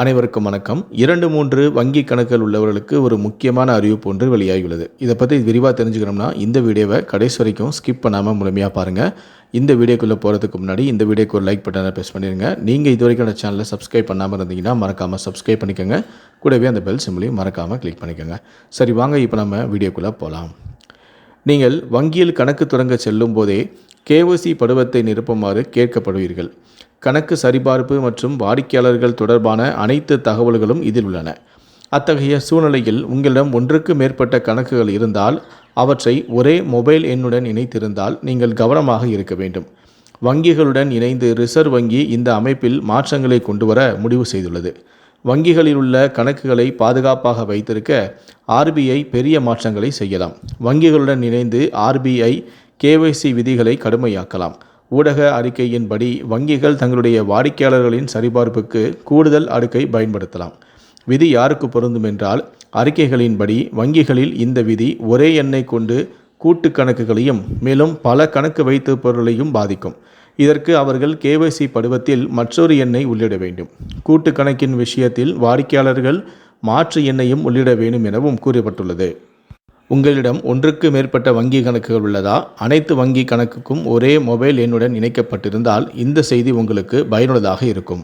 அனைவருக்கும் வணக்கம். இரண்டு மூன்று வங்கி கணக்குகள் உள்ளவர்களுக்கு ஒரு முக்கியமான அறிவிப்பு ஒன்று வெளியாகியுள்ளது. இதை பற்றி விரிவாக தெரிஞ்சுக்கணும்னா இந்த வீடியோவை கடைசி வரைக்கும் ஸ்கிப் பண்ணாமல் முழுமையாக பாருங்கள் இந்த வீடியோக்குள்ளே போகிறதுக்கு முன்னாடி இந்த வீடியோக்கு ஒரு லைக் பட்டனை ப்ரெஸ் பண்ணிடுங்க நீங்கள் இது வரைக்கும் அந்த சேனலை சப்ஸ்கிரைப் பண்ணாமல் இருந்தீங்கன்னா மறக்காமல் சப்ஸ்கிரைப் பண்ணிக்கோங்க. கூடவே அந்த பெல் சிம்பிளையும் மறக்காமல் கிளிக் பண்ணிக்கோங்க. சரி வாங்க இப்போ நம்ம வீடியோக்குள்ளே போகலாம் நீங்கள் வங்கியில் கணக்கு தொடங்க செல்லும் போதே கேஓசி பருவத்தை நிரப்புமாறு கேட்கப்படுவீர்கள். கணக்கு சரிபார்ப்பு மற்றும் வாடிக்கையாளர்கள் தொடர்பான அனைத்து தகவல்களும் இதில் உள்ளன. அத்தகைய சூழ்நிலையில் உங்களிடம் ஒன்றுக்கு மேற்பட்ட கணக்குகள் இருந்தால் அவற்றை ஒரே மொபைல் எண்ணுடன் இணைத்திருந்தால் நீங்கள் கவனமாக இருக்க வேண்டும். வங்கிகளுடன் இணைந்து ரிசர்வ் வங்கி இந்த அமைப்பில் மாற்றங்களை கொண்டுவர முடிவு செய்துள்ளது. வங்கிகளில் உள்ள கணக்குகளை பாதுகாப்பாக வைத்திருக்க ஆர்பிஐ பெரிய மாற்றங்களை செய்யலாம். வங்கிகளுடன் இணைந்து ஆர்பிஐ கேஒய்சி விதிகளை கடுமையாக்கலாம். ஊடக அறிக்கையின்படி வங்கிகள் தங்களுடைய வாடிக்கையாளர்களின் சரிபார்ப்புக்கு கூடுதல் அடுக்கை பயன்படுத்தலாம். விதி யாருக்கு பொருந்தும் என்றால் அறிக்கைகளின்படி வங்கிகளில் இந்த விதி ஒரே எண்ணை கொண்டு கூட்டு கணக்குகளையும் மேலும் பல கணக்கு வைத்திருப்பவர்களையும் பாதிக்கும். இதற்கு அவர்கள் கேஒய்சி படிவத்தில் மற்றொரு எண்ணை உள்ளிட வேண்டும். கூட்டு கணக்கின் விஷயத்தில் வாடிக்கையாளர்கள் மாற்று எண்ணையும் உள்ளிட வேண்டும் எனவும் கூறப்பட்டுள்ளது. உங்களிடம் ஒன்றுக்கு மேற்பட்ட வங்கி கணக்குகள் உள்ளதா? அனைத்து வங்கி கணக்குக்கும் ஒரே மொபைல் எண்ணுடன் இணைக்கப்பட்டிருந்தால் இந்த செய்தி உங்களுக்கு பயனுள்ளதாக இருக்கும்.